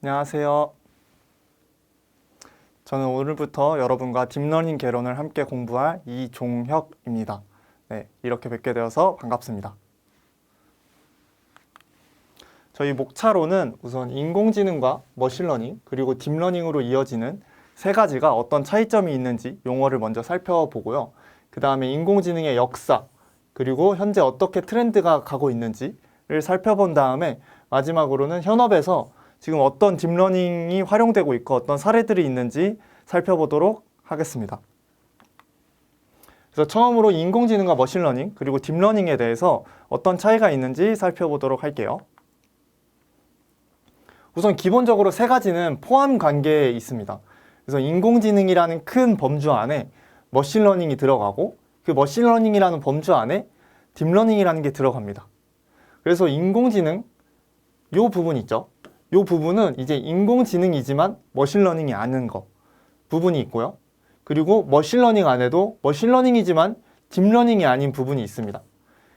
안녕하세요. 저는 오늘부터 여러분과 딥러닝 개론을 함께 공부할 이종혁입니다. 네, 이렇게 뵙게 되어서 반갑습니다. 저희 목차로는 우선 인공지능과 머신러닝 그리고 딥러닝으로 이어지는 세 가지가 어떤 차이점이 있는지 용어를 먼저 살펴보고요. 그 다음에 인공지능의 역사 그리고 현재 어떻게 트렌드가 가고 있는지를 살펴본 다음에 마지막으로는 현업에서 지금 어떤 딥러닝이 활용되고 있고 어떤 사례들이 있는지 살펴보도록 하겠습니다. 그래서 처음으로 인공지능과 머신러닝 그리고 딥러닝에 대해서 어떤 차이가 있는지 살펴보도록 할게요. 우선 기본적으로 세 가지는 포함 관계에 있습니다. 그래서 인공지능이라는 큰 범주 안에 머신러닝이 들어가고 그 머신러닝이라는 범주 안에 딥러닝이라는 게 들어갑니다. 그래서 인공지능 요 부분 있죠. 요 부분은 이제 인공지능이지만 머신러닝이 아닌 거 부분이 있고요. 그리고 머신러닝 안에도 머신러닝이지만 딥러닝이 아닌 부분이 있습니다.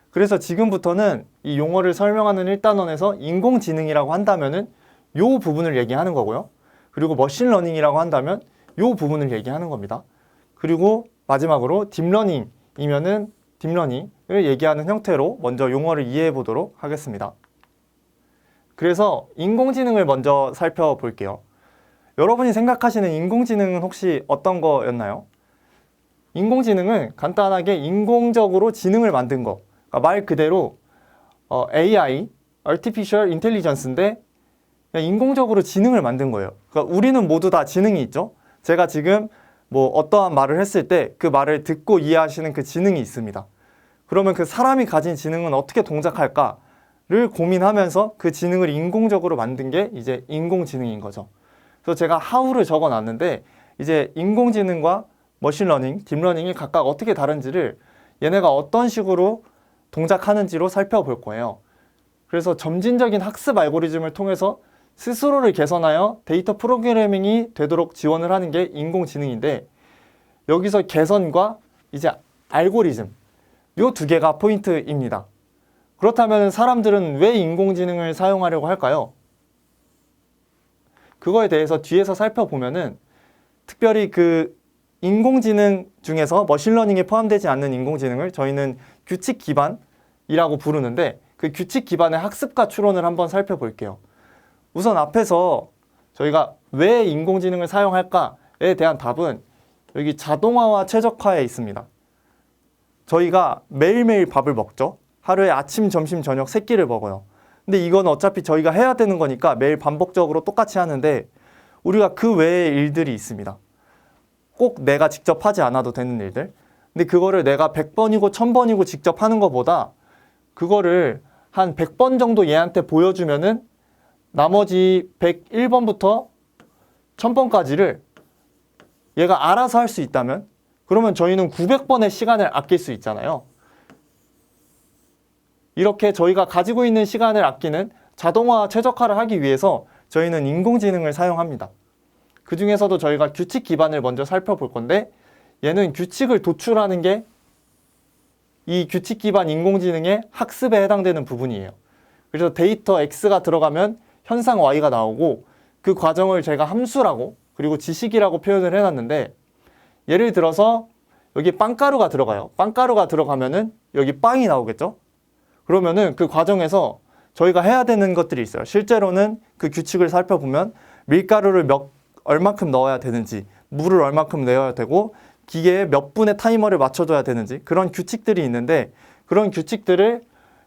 그래서 지금부터는 이 용어를 설명하는 1단원에서 인공지능이라고 한다면은 요 부분을 얘기하는 거고요. 그리고 머신러닝이라고 한다면 요 부분을 얘기하는 겁니다. 그리고 마지막으로 딥러닝이면은 딥러닝을 얘기하는 형태로 먼저 용어를 이해해 보도록 하겠습니다. 그래서 인공지능을 먼저 살펴볼게요. 여러분이 생각하시는 인공지능은 혹시 어떤 거였나요? 인공지능은 간단하게 인공적으로 지능을 만든 거. 그러니까 말 그대로 어, AI, Artificial Intelligence인데 인공적으로 지능을 만든 거예요. 그러니까 우리는 모두 다 지능이 있죠. 제가 지금 뭐 어떠한 말을 했을 때 그 말을 듣고 이해하시는 그 지능이 있습니다. 그러면 그 사람이 가진 지능은 어떻게 동작할까 를 고민하면서 그 지능을 인공적으로 만든 게 이제 인공지능인 거죠. 그래서 제가 how를 적어 놨는데 이제 인공지능과 머신러닝, 딥러닝이 각각 어떻게 다른지를 얘네가 어떤 식으로 동작하는지로 살펴볼 거예요. 그래서 점진적인 학습 알고리즘을 통해서 스스로를 개선하여 데이터 프로그래밍이 되도록 지원을 하는 게 인공지능인데 여기서 개선과 이제 알고리즘 요 두 개가 포인트입니다. 그렇다면 사람들은 왜 인공지능을 사용하려고 할까요? 그거에 대해서 뒤에서 살펴보면은 특별히 그 인공지능 중에서 머신러닝에 포함되지 않는 인공지능을 저희는 규칙 기반이라고 부르는데 그 규칙 기반의 학습과 추론을 한번 살펴볼게요. 우선 앞에서 저희가 왜 인공지능을 사용할까에 대한 답은 여기 자동화와 최적화에 있습니다. 저희가 매일매일 밥을 먹죠. 하루에 아침, 점심, 저녁 세 끼를 먹어요. 근데 이건 어차피 저희가 해야 되는 거니까 매일 반복적으로 똑같이 하는데 우리가 그 외의 일들이 있습니다. 꼭 내가 직접 하지 않아도 되는 일들. 근데 그거를 내가 100번이고 1000번이고 직접 하는 것보다 그거를 한 100번 정도 얘한테 보여주면은 나머지 101번부터 1000번까지를 얘가 알아서 할 수 있다면 그러면 저희는 900번의 시간을 아낄 수 있잖아요. 이렇게 저희가 가지고 있는 시간을 아끼는 자동화 최적화를 하기 위해서 저희는 인공지능을 사용합니다. 그 중에서도 저희가 규칙 기반을 먼저 살펴볼 건데 얘는 규칙을 도출하는 게 이 규칙 기반 인공지능의 학습에 해당되는 부분이에요. 그래서 데이터 X가 들어가면 현상 Y가 나오고 그 과정을 제가 함수라고 그리고 지식이라고 표현을 해놨는데 예를 들어서 여기 빵가루가 들어가요. 빵가루가 들어가면은 여기 빵이 나오겠죠? 그러면은 그 과정에서 저희가 해야 되는 것들이 있어요. 실제로는 그 규칙을 살펴보면 밀가루를 몇 얼마큼 넣어야 되는지, 물을 얼마큼 내야 되고 기계에 몇 분의 타이머를 맞춰줘야 되는지 그런 규칙들이 있는데 그런 규칙들을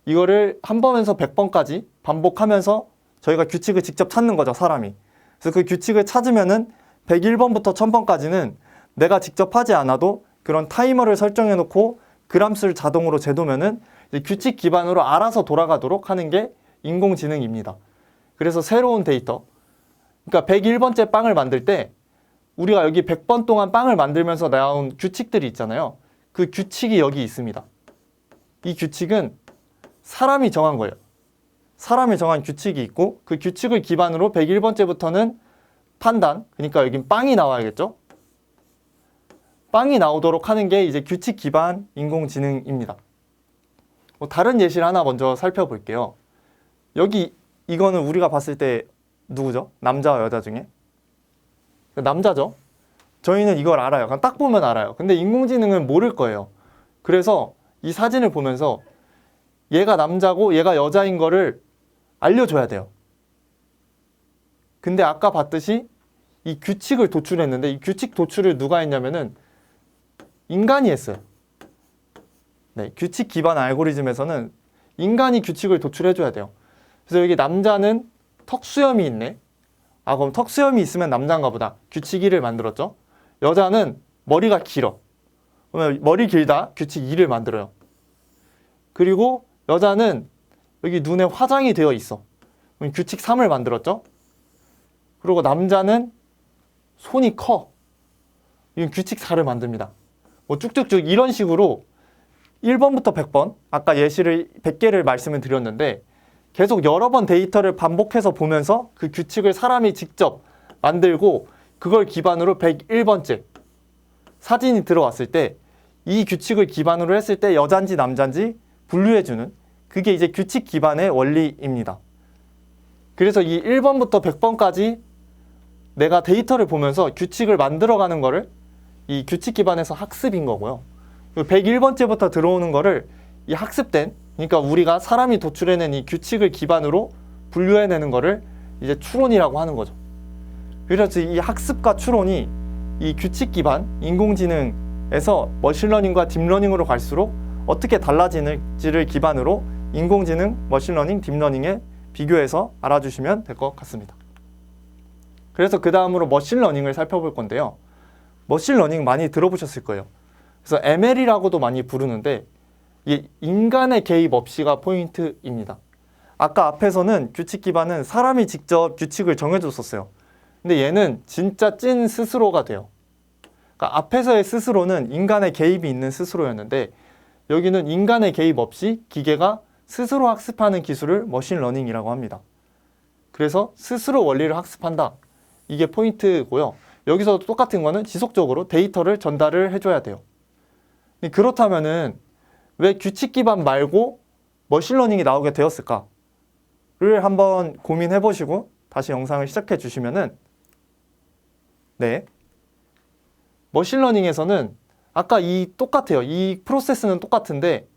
이거를 한 번에서 백 번까지 반복하면서 저희가 규칙을 직접 찾는 거죠, 사람이. 그래서 그 규칙을 찾으면은 101번부터 1000번까지는 내가 직접 하지 않아도 그런 타이머를 설정해 놓고 그람수를 자동으로 이제 규칙 기반으로 알아서 돌아가도록 하는 게 인공지능입니다. 그래서 새로운 데이터. 그러니까 101번째 빵을 만들 때 우리가 여기 100번 동안 빵을 만들면서 나온 규칙들이 있잖아요. 그 규칙이 여기 있습니다. 이 규칙은 사람이 정한 거예요. 사람이 정한 규칙이 있고 그 규칙을 기반으로 101번째부터는 판단, 그러니까 여긴 빵이 나와야겠죠? 빵이 나오도록 하는 게 이제 규칙 기반 인공지능입니다. 뭐 다른 예시를 하나 먼저 살펴볼게요. 여기 이거는 우리가 봤을 때 누구죠? 남자와 여자 중에 남자죠. 저희는 이걸 알아요. 그냥 딱 보면 알아요. 근데 인공지능은 모를 거예요. 그래서 이 사진을 보면서 얘가 남자고 얘가 여자인 거를 알려줘야 돼요. 근데 아까 봤듯이 이 규칙을 도출했는데 이 규칙 도출을 누가 했냐면은 인간이 했어요. 네, 규칙 기반 알고리즘에서는 인간이 규칙을 도출해줘야 돼요. 그래서 여기 남자는 턱수염이 있네. 아, 그럼 턱수염이 있으면 남자인가 보다. 규칙 1을 만들었죠. 여자는 머리가 길어. 그러면 머리 길다. 규칙 2를 만들어요. 그리고 여자는 여기 눈에 화장이 되어 있어. 그럼 규칙 3을 만들었죠. 그리고 남자는 손이 커. 이건 규칙 4를 만듭니다. 뭐 쭉쭉쭉 이런 식으로 1번부터 100번, 아까 예시를 100개를 말씀을 드렸는데 계속 여러 번 데이터를 반복해서 보면서 그 규칙을 사람이 직접 만들고 그걸 기반으로 101번째 사진이 들어왔을 때 이 규칙을 기반으로 했을 때 여잔지 남잔지 분류해주는 그게 이제 규칙 기반의 원리입니다. 그래서 이 1번부터 100번까지 내가 데이터를 보면서 규칙을 만들어가는 거를 이 규칙 기반에서 학습인 거고요. 101번째부터 들어오는 거를 이 학습된 그러니까 우리가 사람이 도출해낸 이 규칙을 기반으로 분류해내는 거를 이제 추론이라고 하는 거죠. 그래서 이 학습과 추론이 이 규칙 기반 인공지능에서 머신러닝과 딥러닝으로 갈수록 어떻게 달라지는지를 기반으로 인공지능, 머신러닝, 딥러닝에 비교해서 알아주시면 될 것 같습니다. 그래서 그 다음으로 머신러닝을 살펴볼 건데요. 머신러닝 많이 들어보셨을 거예요. 그래서 ML이라고도 많이 부르는데 이 인간의 개입 없이가 포인트입니다. 아까 앞에서는 규칙 기반은 사람이 직접 규칙을 정해줬었어요. 근데 얘는 진짜 찐 스스로가 돼요. 그러니까 앞에서의 스스로는 인간의 개입이 있는 스스로였는데 여기는 인간의 개입 없이 기계가 스스로 학습하는 기술을 머신러닝이라고 합니다. 그래서 스스로 원리를 학습한다. 이게 포인트고요. 여기서도 똑같은 거는 지속적으로 데이터를 전달을 해줘야 돼요. 그렇다면은 왜 규칙 기반 말고 머신러닝이 나오게 되었을까를 한번 고민해 보시고 다시 영상을 시작해 주시면은 네 머신러닝에서는 아까 이 똑같아요. 이 프로세스는 똑같은데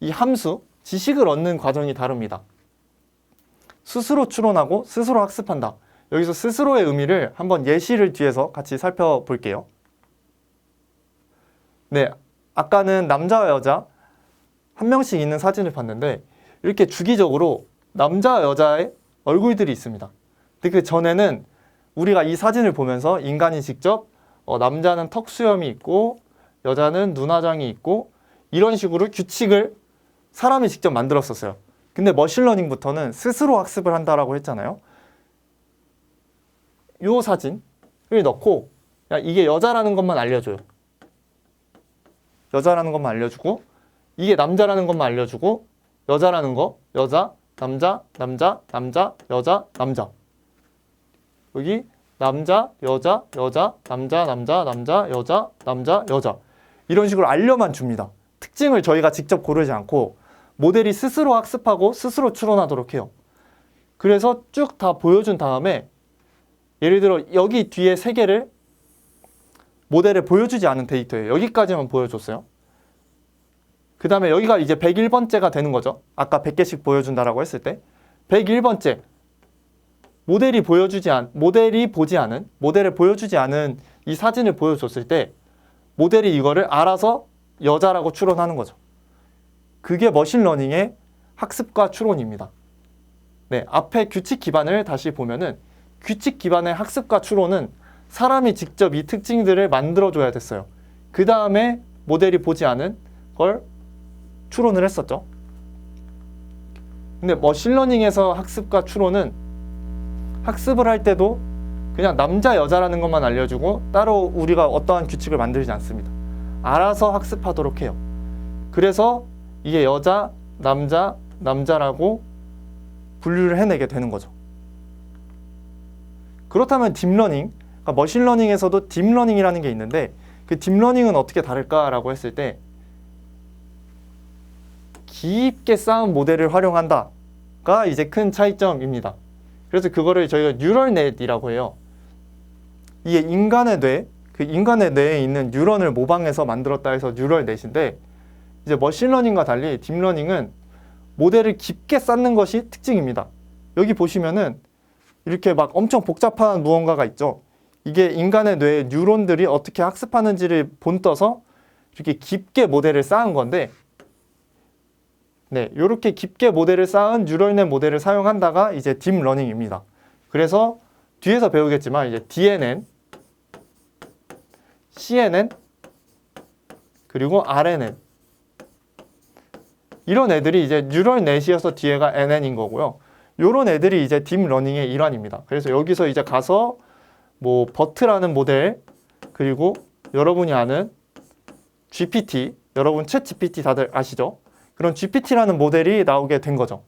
이 함수 지식을 얻는 과정이 다릅니다. 스스로 추론하고 스스로 학습한다. 여기서 스스로의 의미를 한번 예시를 뒤에서 같이 살펴볼게요. 네, 아까는 남자와 여자 한 명씩 있는 사진을 봤는데 이렇게 주기적으로 남자와 여자의 얼굴들이 있습니다. 근데 그 전에는 우리가 이 사진을 보면서 인간이 직접 어, 남자는 턱 수염이 있고 여자는 눈화장이 있고 이런 식으로 규칙을 사람이 직접 만들었었어요. 근데 머신러닝부터는 스스로 학습을 한다라고 했잖아요. 요 사진을 넣고 야, 이게 여자라는 것만 알려줘요. 여자라는 것만 알려주고 이게 남자라는 것만 알려주고 여자라는 거 여자 남자 남자 남자 여자 남자 여기 남자 여자 여자 남자 남자 남자 여자 남자 여자 이런 식으로 알려만 줍니다. 특징을 저희가 직접 고르지 않고 모델이 스스로 학습하고 스스로 추론하도록 해요. 그래서 쭉 다 보여준 다음에 예를 들어 여기 뒤에 세 개를 모델에 보여주지 않은 데이터예요. 여기까지만 보여줬어요. 그 다음에 여기가 이제 101번째가 되는 거죠. 아까 100개씩 보여준다라고 했을 때 101번째 모델이 보여주지 않 모델이 보지 않은 모델을 보여주지 않은 이 사진을 보여줬을 때 모델이 이거를 알아서 여자라고 추론하는 거죠. 그게 머신러닝의 학습과 추론입니다. 네, 앞에 규칙 기반을 다시 보면은 규칙 기반의 학습과 추론은 사람이 직접 이 특징들을 만들어줘야 됐어요. 그 다음에 모델이 보지 않은 걸 추론을 했었죠. 근데 머신러닝에서 학습과 추론은 학습을 할 때도 그냥 남자 여자라는 것만 알려주고 따로 우리가 어떠한 규칙을 만들지 않습니다. 알아서 학습하도록 해요. 그래서 이게 여자, 남자, 남자라고 분류를 해내게 되는 거죠. 그렇다면 딥러닝, 그러니까 머신러닝에서도 딥러닝이라는 게 있는데 그 딥러닝은 어떻게 다를까라고 했을 때 깊게 쌓은 모델을 활용한다가 이제 큰 차이점입니다. 그래서 그거를 저희가 뉴럴 넷이라고 해요. 이게 인간의 뇌, 그 인간의 뇌에 있는 뉴런을 모방해서 만들었다 해서 뉴럴 넷인데 이제 머신러닝과 달리 딥러닝은 모델을 깊게 쌓는 것이 특징입니다. 여기 보시면은 이렇게 막 엄청 복잡한 무언가가 있죠. 이게 인간의 뇌의 뉴런들이 어떻게 학습하는지를 본떠서 이렇게 깊게 모델을 쌓은 건데 네, 이렇게 깊게 모델을 쌓은 뉴럴넷 모델을 사용한다가 이제 딥러닝입니다. 그래서 뒤에서 배우겠지만 이제 DNN, CNN, 그리고 RNN 이런 애들이 이제 뉴럴넷이어서 뒤에가 NN인 거고요. 이런 애들이 이제 딥러닝의 일환입니다. 그래서 여기서 이제 가서 뭐 버트라는 모델 그리고 여러분이 아는 GPT, 여러분 챗 GPT 다들 아시죠? 그런 GPT라는 모델이 나오게 된 거죠.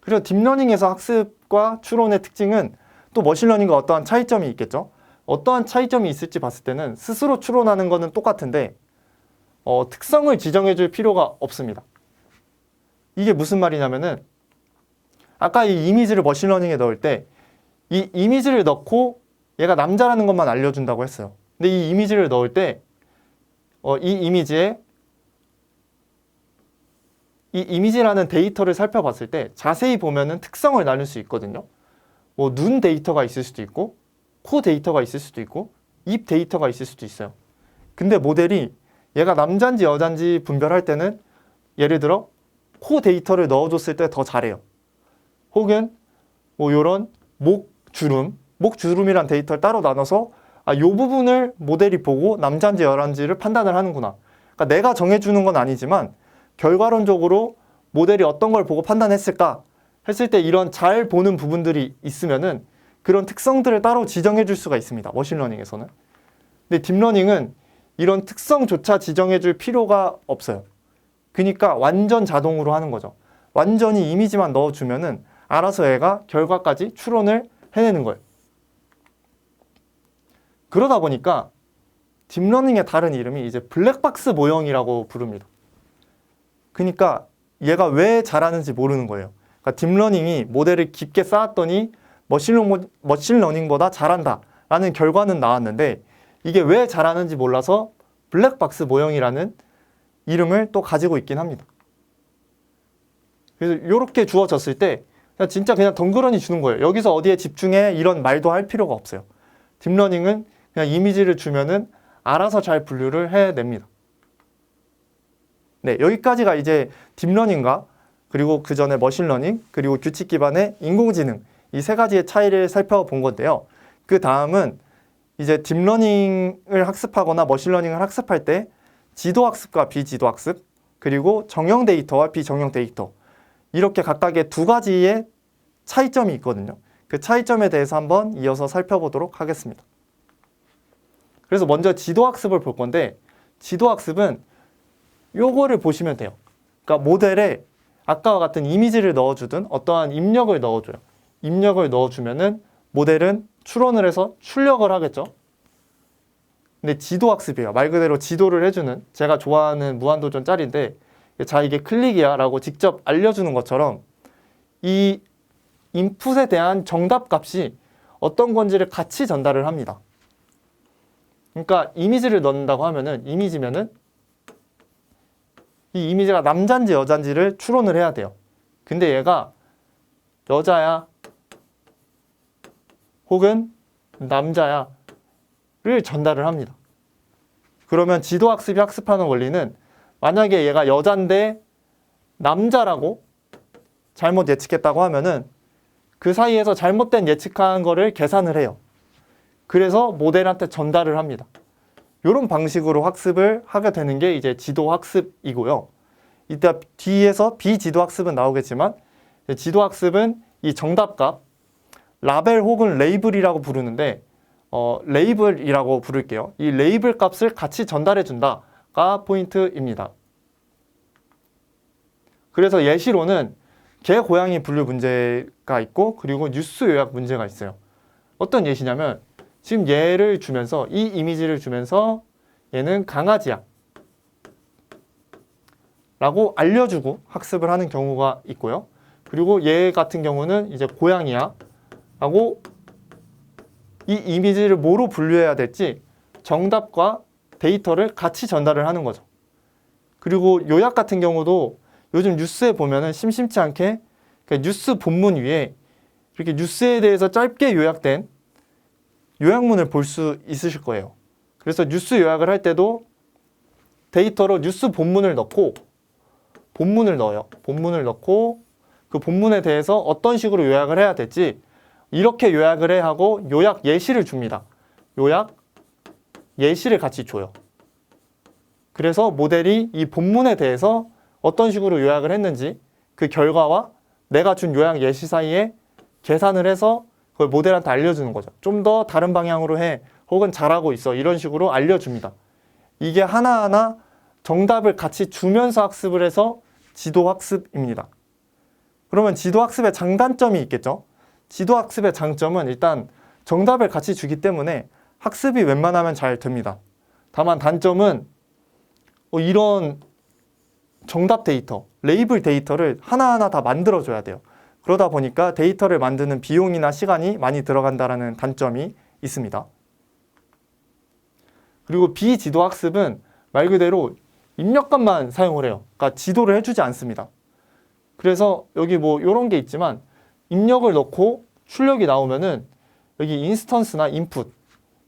그리고 딥러닝에서 학습과 추론의 특징은 또 머신러닝과 어떠한 차이점이 있겠죠. 어떠한 차이점이 있을지 봤을 때는 스스로 추론하는 거는 똑같은데 어, 특성을 지정해 줄 필요가 없습니다. 이게 무슨 말이냐면은 아까 이 이미지를 머신러닝에 넣을 때 이 이미지를 넣고 얘가 남자라는 것만 알려준다고 했어요. 근데 이 이미지를 넣을 때 어, 이 이미지에 이 이미지라는 데이터를 살펴봤을 때 자세히 보면은 특성을 나눌 수 있거든요. 뭐 눈 데이터가 있을 수도 있고 코 데이터가 있을 수도 있고 입 데이터가 있을 수도 있어요. 근데 모델이 얘가 남잔지 여잔지 분별할 때는 예를 들어 코 데이터를 넣어줬을 때 더 잘해요. 혹은 뭐 요런 목 주름, 목 주름이란 데이터를 따로 나눠서 아, 요 부분을 모델이 보고 남잔지 여잔지를 판단을 하는구나. 그러니까 내가 정해주는 건 아니지만 결과론적으로 모델이 어떤 걸 보고 판단했을까 했을 때 이런 잘 보는 부분들이 있으면은 그런 특성들을 따로 지정해 줄 수가 있습니다. 머신러닝에서는. 근데 딥러닝은 이런 특성조차 지정해 줄 필요가 없어요. 그러니까 완전 자동으로 하는 거죠. 완전히 이미지만 넣어주면은 알아서 얘가 결과까지 추론을 해내는 거예요. 그러다 보니까 딥러닝의 다른 이름이 이제 블랙박스 모형이라고 부릅니다. 그러니까 얘가 왜 잘하는지 모르는 거예요. 그러니까 딥러닝이 모델을 깊게 쌓았더니 머신러, 머신러닝보다 잘한다 라는 결과는 나왔는데 이게 왜 잘하는지 몰라서 블랙박스 모형이라는 이름을 또 가지고 있긴 합니다. 그래서 이렇게 주어졌을 때 진짜 그냥 덩그러니 주는 거예요. 여기서 어디에 집중해 이런 말도 할 필요가 없어요. 딥러닝은 그냥 이미지를 주면은 알아서 잘 분류를 해냅니다. 네, 여기까지가 이제 딥러닝과 그리고 그 전에 머신러닝 그리고 규칙 기반의 인공지능 이 세 가지의 차이를 살펴본 건데요. 그 다음은 이제 딥러닝을 학습하거나 머신러닝을 학습할 때 지도학습과 비지도학습 그리고 정형 데이터와 비정형 데이터 이렇게 각각의 두 가지의 차이점이 있거든요. 그 차이점에 대해서 한번 이어서 살펴보도록 하겠습니다. 그래서 먼저 지도학습을 볼 건데 지도학습은 요거를 보시면 돼요. 그러니까 모델에 아까와 같은 이미지를 넣어주든 어떠한 입력을 넣어줘요. 입력을 넣어주면은 모델은 추론을 해서 출력을 하겠죠. 근데 지도학습이에요. 말 그대로 지도를 해주는 제가 좋아하는 무한도전 짤인데 자 이게 클릭이야 라고 직접 알려주는 것처럼 이 인풋에 대한 정답 값이 어떤 건지를 같이 전달을 합니다. 그러니까 이미지를 넣는다고 하면은 이미지면은 이 이미지가 남잔지 여잔지를 추론을 해야 돼요. 근데 얘가 여자야 혹은 남자야를 전달을 합니다. 그러면 지도학습이 학습하는 원리는 만약에 얘가 여잔데 남자라고 잘못 예측했다고 하면은 그 사이에서 잘못된 예측한 거를 계산을 해요. 그래서 모델한테 전달을 합니다. 이런 방식으로 학습을 하게 되는 게 이제 지도 학습이고요. 이따 뒤에서 비지도 학습은 나오겠지만 지도 학습은 이 정답값 라벨 혹은 레이블이라고 부르는데 어, 레이블이라고 부를게요. 이 레이블 값을 같이 전달해 준다 가 포인트입니다. 그래서 예시로는 개, 고양이 분류 문제가 있고 그리고 뉴스 요약 문제가 있어요. 어떤 예시냐면 지금 얘를 주면서 이 이미지를 주면서 얘는 강아지야 라고 알려주고 학습을 하는 경우가 있고요. 그리고 얘 같은 경우는 이제 고양이야. 하고 이 이미지를 뭐로 분류해야 될지 정답과 데이터를 같이 전달을 하는 거죠. 그리고 요약 같은 경우도 요즘 뉴스에 보면은 심심치 않게 그러니까 뉴스 본문 위에 이렇게 뉴스에 대해서 짧게 요약된 요약문을 볼 수 있으실 거예요. 그래서 뉴스 요약을 할 때도 데이터로 뉴스 본문을 넣고 본문을 넣어요. 본문을 넣고 그 본문에 대해서 어떤 식으로 요약을 해야 될지 이렇게 요약을 해 하고 요약 예시를 줍니다. 요약 예시를 같이 줘요. 그래서 모델이 이 본문에 대해서 어떤 식으로 요약을 했는지 그 결과와 내가 준 요약 예시 사이에 계산을 해서 그걸 모델한테 알려주는 거죠. 좀 더 다른 방향으로 해. 혹은 잘하고 있어. 이런 식으로 알려줍니다. 이게 하나하나 정답을 같이 주면서 학습을 해서 지도 학습입니다. 그러면 지도 학습의 장단점이 있겠죠? 지도 학습의 장점은 일단 정답을 같이 주기 때문에 학습이 웬만하면 잘 됩니다. 다만 단점은 어, 이런 정답 데이터, 레이블 데이터를 하나하나 다 만들어줘야 돼요. 그러다 보니까 데이터를 만드는 비용이나 시간이 많이 들어간다라는 단점이 있습니다. 그리고 비지도 학습은 말 그대로 입력값만 사용을 해요. 그러니까 지도를 해주지 않습니다. 그래서 여기 뭐 이런 게 있지만 입력을 넣고 출력이 나오면은 여기 인스턴스나 인풋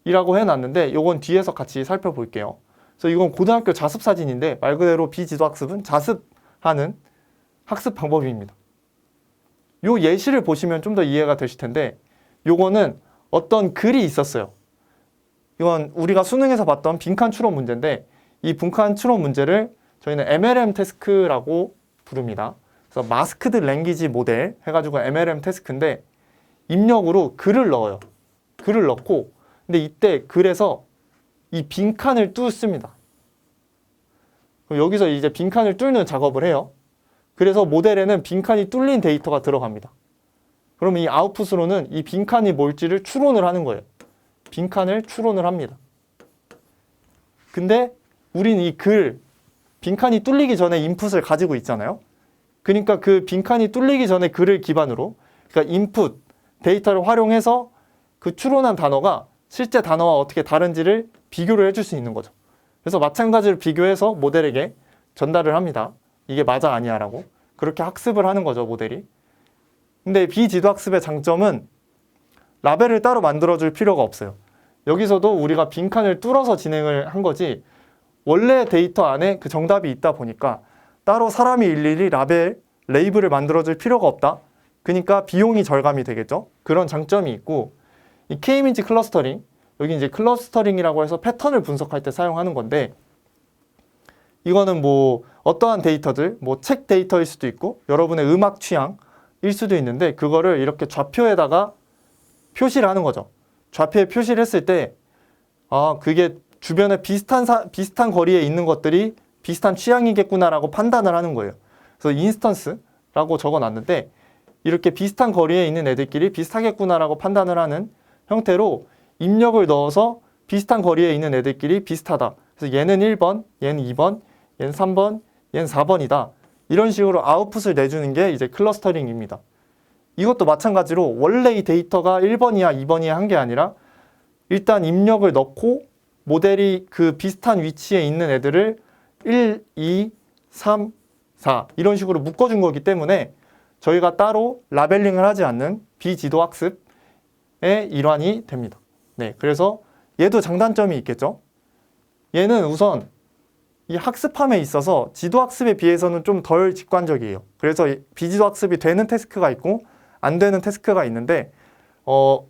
이라고 해놨는데 요건 뒤에서 같이 살펴볼게요. 그래서 이건 고등학교 자습 사진인데 말 그대로 비지도 학습은 자습하는 학습 방법입니다. 요 예시를 보시면 좀 더 이해가 되실 텐데 요거는 어떤 글이 있었어요. 이건 우리가 수능에서 봤던 빈칸 추론 문제인데 이 빈칸 추론 문제를 저희는 MLM 태스크라고 부릅니다. 그래서 마스크드 랭귀지 모델 해가지고 MLM 태스크인데 입력으로 글을 넣어요. 글을 넣고 근데 이때 글에서 이 빈칸을 뚫습니다. 여기서 이제 빈칸을 뚫는 작업을 해요. 그래서 모델에는 빈칸이 뚫린 데이터가 들어갑니다. 그러면 이 아웃풋으로는 이 빈칸이 뭘지를 추론을 하는 거예요. 빈칸을 추론을 합니다. 근데 우린 이 글, 빈칸이 뚫리기 전에 인풋을 가지고 있잖아요. 그러니까 그 빈칸이 뚫리기 전에 글을 기반으로, 그러니까 인풋, 데이터를 활용해서 그 추론한 단어가 실제 단어와 어떻게 다른지를 비교를 해줄 수 있는 거죠. 그래서 마찬가지로 비교해서 모델에게 전달을 합니다. 이게 맞아 아니야라고. 그렇게 학습을 하는 거죠, 모델이. 근데 비지도 학습의 장점은 라벨을 따로 만들어줄 필요가 없어요. 여기서도 우리가 빈칸을 뚫어서 진행을 한 거지 원래 데이터 안에 그 정답이 있다 보니까 따로 사람이 일일이 라벨, 레이블을 만들어줄 필요가 없다. 그러니까 비용이 절감이 되겠죠. 그런 장점이 있고 이 K-이미지 클러스터링 여기 이제 클러스터링이라고 해서 패턴을 분석할 때 사용하는 건데 이거는 뭐 어떠한 데이터들 뭐 책 데이터일 수도 있고 여러분의 음악 취향일 수도 있는데 그거를 이렇게 좌표에다가 표시를 하는 거죠. 좌표에 표시를 했을 때, 아, 그게 주변에 비슷한, 사, 비슷한 거리에 있는 것들이 비슷한 취향이겠구나라고 판단을 하는 거예요. 그래서 인스턴스라고 적어 놨는데, 이렇게 비슷한 거리에 있는 애들끼리 비슷하겠구나라고 판단을 하는 형태로 입력을 넣어서 비슷한 거리에 있는 애들끼리 비슷하다. 그래서 얘는 1번, 얘는 2번, 얘는 3번, 얘는 4번이다. 이런 식으로 아웃풋을 내주는 게 이제 클러스터링입니다. 이것도 마찬가지로 원래 이 데이터가 1번이야, 2번이야 한 게 아니라 일단 입력을 넣고 모델이 그 비슷한 위치에 있는 애들을 1, 2, 3, 4 이런 식으로 묶어준 거기 때문에 저희가 따로 라벨링을 하지 않는 비지도 학습의 일환이 됩니다. 네, 그래서 얘도 장단점이 있겠죠. 얘는 우선 이 학습함에 있어서 지도 학습에 비해서는 좀 덜 직관적이에요. 그래서 비지도 학습이 되는 태스크가 있고 안 되는 태스크가 있는데 어,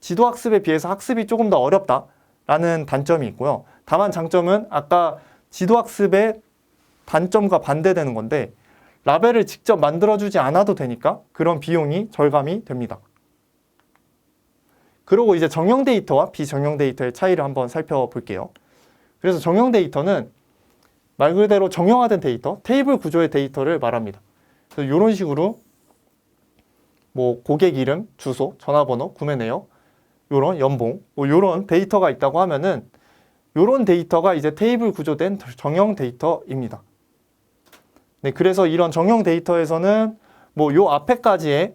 지도 학습에 비해서 학습이 조금 더 어렵다라는 단점이 있고요. 다만 장점은 아까 지도 학습의 단점과 반대되는 건데 라벨을 직접 만들어주지 않아도 되니까 그런 비용이 절감이 됩니다. 그리고 이제 정형 데이터와 비정형 데이터의 차이를 한번 살펴볼게요. 그래서 정형 데이터는 말 그대로 정형화된 데이터, 테이블 구조의 데이터를 말합니다. 그래서 이런 식으로 뭐 고객 이름, 주소, 전화번호, 구매 내역, 요런 연봉, 뭐 요런 데이터가 있다고 하면은 요런 데이터가 이제 테이블 구조된 정형 데이터입니다. 네, 그래서 이런 정형 데이터에서는 뭐 요 앞에까지의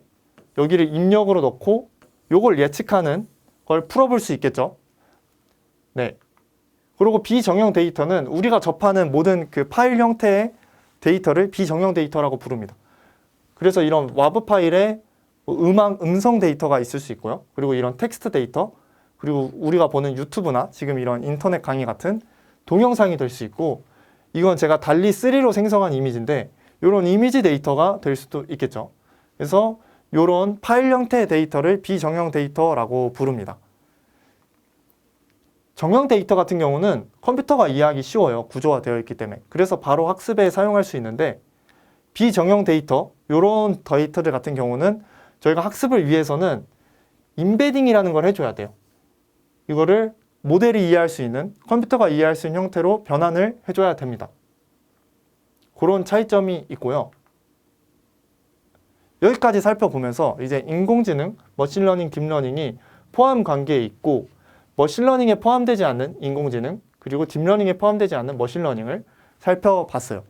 여기를 입력으로 넣고 요걸 예측하는 걸 풀어볼 수 있겠죠. 네. 그리고 비정형 데이터는 우리가 접하는 모든 그 파일 형태의 데이터를 비정형 데이터라고 부릅니다. 그래서 이런 와브 파일에 뭐 음악, 음성 데이터가 있을 수 있고요. 그리고 이런 텍스트 데이터, 그리고 우리가 보는 유튜브나 지금 이런 인터넷 강의 같은 동영상이 될 수 있고, 이건 제가 달리 3로 생성한 이미지인데, 이런 이미지 데이터가 될 수도 있겠죠. 그래서 이런 파일 형태의 데이터를 비정형 데이터라고 부릅니다. 정형 데이터 같은 경우는 컴퓨터가 이해하기 쉬워요. 구조화 되어 있기 때문에. 그래서 바로 학습에 사용할 수 있는데 비정형 데이터, 이런 데이터들 같은 경우는 저희가 학습을 위해서는 인베딩이라는 걸 해줘야 돼요. 이거를 모델이 이해할 수 있는 컴퓨터가 이해할 수 있는 형태로 변환을 해줘야 됩니다. 그런 차이점이 있고요. 여기까지 살펴보면서 이제 인공지능, 머신러닝, 딥러닝이 포함 관계에 있고 머신러닝에 포함되지 않는 인공지능 그리고 딥러닝에 포함되지 않는 머신러닝을 살펴봤어요.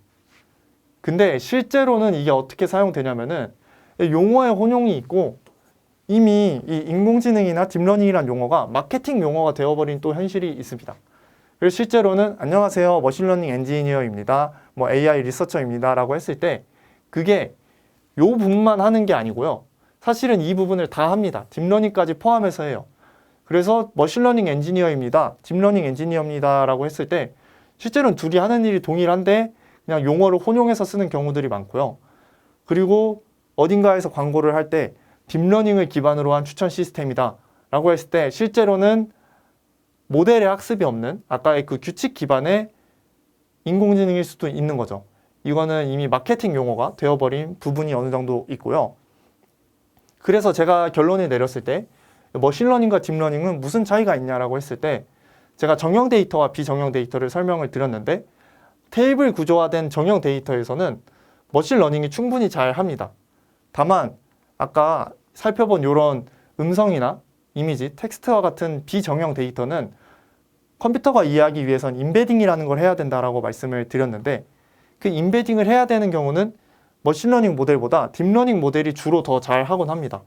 근데 실제로는 이게 어떻게 사용되냐면은 용어의 혼용이 있고 이미 이 인공지능이나 딥러닝이란 용어가 마케팅 용어가 되어버린 또 현실이 있습니다. 그래서 실제로는 안녕하세요 머신러닝 엔지니어입니다. 뭐 AI 리서처입니다 라고 했을 때 그게 요 부분만 하는 게 아니고요. 사실은 이 부분을 다 합니다. 딥러닝까지 포함해서 해요. 그래서 머신러닝 엔지니어입니다. 딥러닝 엔지니어입니다 라고 했을 때 실제로는 둘이 하는 일이 동일한데 그냥 용어를 혼용해서 쓰는 경우들이 많고요. 그리고 어딘가에서 광고를 할 때 딥러닝을 기반으로 한 추천 시스템이다 라고 했을 때 실제로는 모델의 학습이 없는 아까의 그 규칙 기반의 인공지능일 수도 있는 거죠. 이거는 이미 마케팅 용어가 되어버린 부분이 어느 정도 있고요. 그래서 제가 결론을 내렸을 때 머신러닝과 딥러닝은 무슨 차이가 있냐라고 했을 때 제가 정형 데이터와 비정형 데이터를 설명을 드렸는데 테이블 구조화된 정형 데이터에서는 머신러닝이 충분히 잘 합니다. 다만 아까 살펴본 이런 음성이나 이미지, 텍스트와 같은 비정형 데이터는 컴퓨터가 이해하기 위해선 인베딩이라는 걸 해야 된다라고 말씀을 드렸는데 그 인베딩을 해야 되는 경우는 머신러닝 모델보다 딥러닝 모델이 주로 더 잘 하곤 합니다.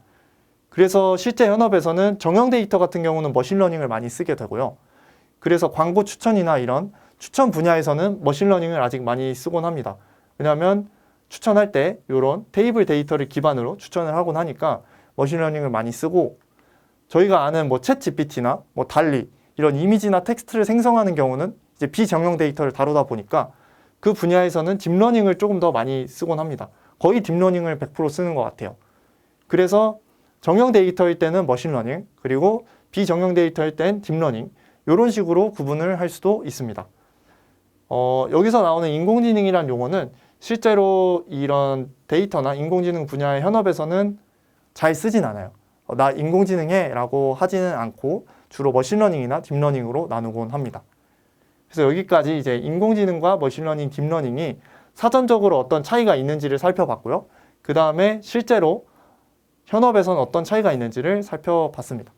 그래서 실제 현업에서는 정형 데이터 같은 경우는 머신러닝을 많이 쓰게 되고요. 그래서 광고 추천이나 이런 추천 분야에서는 머신러닝을 아직 많이 쓰곤 합니다. 왜냐하면 추천할 때 이런 테이블 데이터를 기반으로 추천을 하곤 하니까 머신러닝을 많이 쓰고 저희가 아는 뭐챗 GPT나 뭐 달리 이런 이미지나 텍스트를 생성하는 경우는 이제 비정형 데이터를 다루다 보니까 그 분야에서는 딥러닝을 조금 더 많이 쓰곤 합니다. 거의 딥러닝을 100% 쓰는 것 같아요. 그래서 정형 데이터일 때는 머신러닝 그리고 비정형 데이터일 땐 딥러닝 이런 식으로 구분을 할 수도 있습니다. 어, 여기서 나오는 인공지능이란 용어는 실제로 이런 데이터나 인공지능 분야의 현업에서는 잘 쓰진 않아요. 어, 나 인공지능해 라고 하지는 않고 주로 머신러닝이나 딥러닝으로 나누곤 합니다. 그래서 여기까지 이제 인공지능과 머신러닝, 딥러닝이 사전적으로 어떤 차이가 있는지를 살펴봤고요. 그 다음에 실제로 현업에선 어떤 차이가 있는지를 살펴봤습니다.